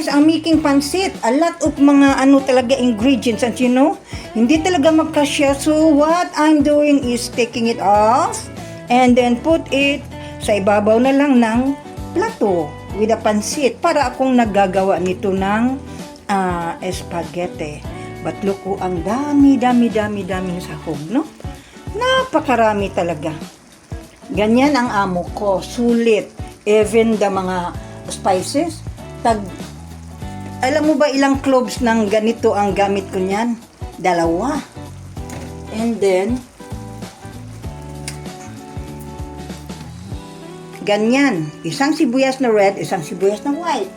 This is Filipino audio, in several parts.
guys ang making pansit. A lot of mga ano talaga ingredients and you know, hindi talaga magkasya. So what I'm doing is taking it off and then put it sa ibabaw na lang ng plato with a pansit para akong naggagawa nito ng ah, spaghetti. But look, oh, ang dami, dami, dami, dami sahog, no? Napakarami talaga. Ganyan ang amo ko, sulit. Even the mga spices, tag alam mo ba ilang cloves ng ganito ang gamit ko niyan? Dalawa. And then, ganyan. Isang sibuyas na red, isang sibuyas na white.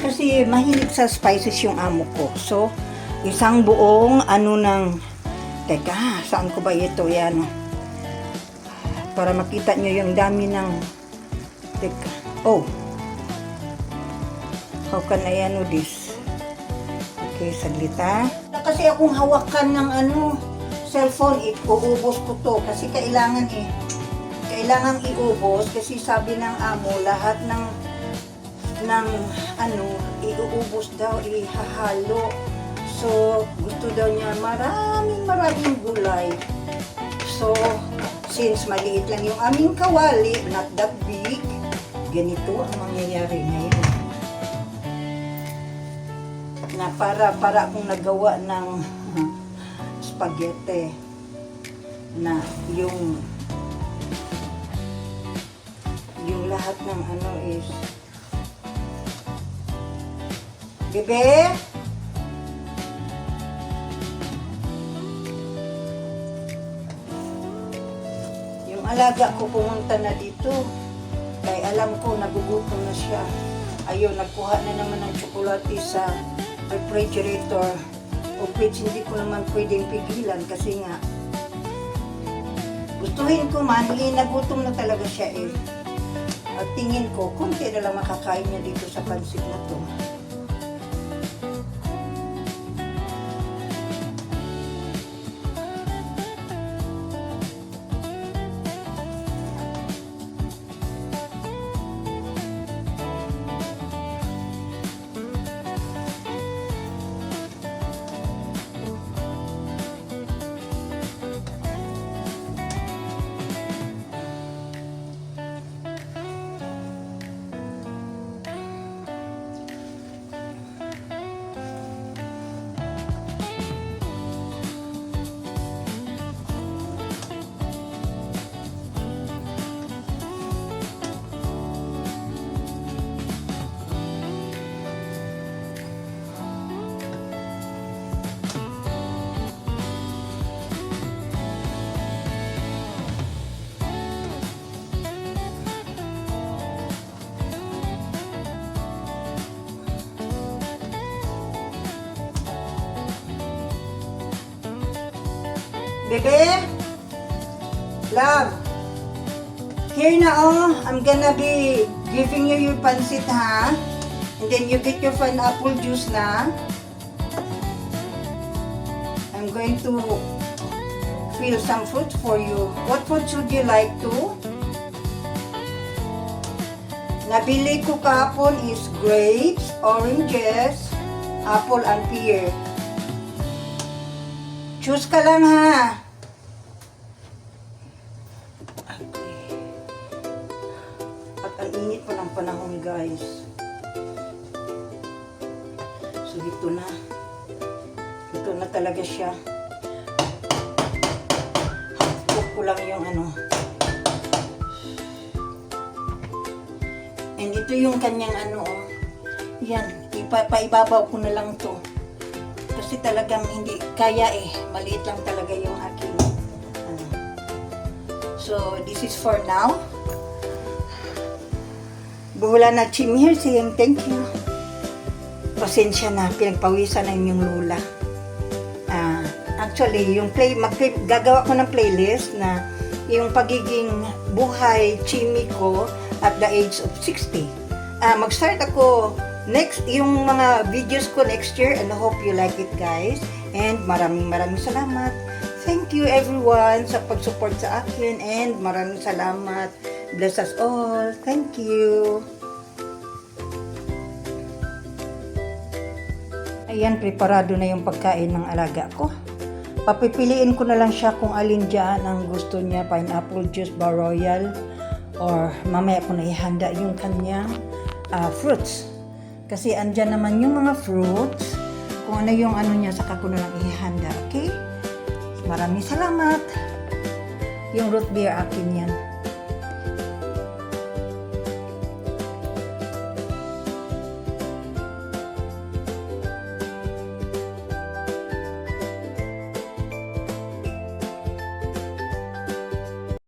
Kasi mahilig sa spices yung amo ko. So, isang buong ano ng... Teka, saan ko ba ito? Yan. oh. Para makita nyo yung dami ng... Teka. Oh, How can I ano this? Okay, saglit ha. Kasi akong hawakan ng ano, cellphone, it, uubos ko to. Kasi kailangan eh, kailangan iubos kasi sabi ng amo, lahat ng ng ano, iuubos daw, ihahalo. So, gusto daw niya maraming maraming gulay. So, since maliit lang yung aming kawali, not that big, ganito ang mangyayari ngayon na para para akong nagawa ng spaghetti na yung yung lahat ng ano is Bebe? Yung alaga ko pumunta na dito. Kaya alam ko nagugutom na siya. Ayun, nagkuha na naman ng tsokolate sa refrigerator o fridge hindi ko naman pwedeng pigilan kasi nga gustuhin ko man, eh, nagutom na talaga siya eh. At tingin ko, konti na lang makakain niya dito sa pansit na to. Bebe? Love? Here na oh, I'm gonna be giving you your pansit ha. And then you get your pineapple juice na. I'm going to fill some fruit for you. What fruit should you like to? Nabili ko kahapon is grapes, oranges, apple, and pear. Choose ka lang ha. Panahon guys. So ito na. Ito na talaga siya. Cook ko lang yung ano. And ito yung kanyang ano oh. Yan. Ipa, paibabaw ko na lang to. Kasi talagang hindi kaya eh. Maliit lang talaga yung aking ano. So, this is for now. Buhula na Chim here saying thank you. Pasensya na, pinagpawisan na yung lula. Ah, actually, yung play, mag gagawa ko ng playlist na yung pagiging buhay chimi ko at the age of 60. Ah, mag-start ako next, yung mga videos ko next year and I hope you like it guys. And maraming maraming salamat. Thank you everyone sa pag-support sa akin and maraming salamat. Bless us all. Thank you. Ayan, preparado na yung pagkain ng alaga ko. Papipiliin ko na lang siya kung alin dyan ang gusto niya, pineapple juice ba royal, or mamaya ko na ihanda yung kanyang ah, fruits. Kasi andyan naman yung mga fruits, kung ano yung ano niya, saka ko na lang ihanda, okay? Maraming salamat. Yung root beer akin yan.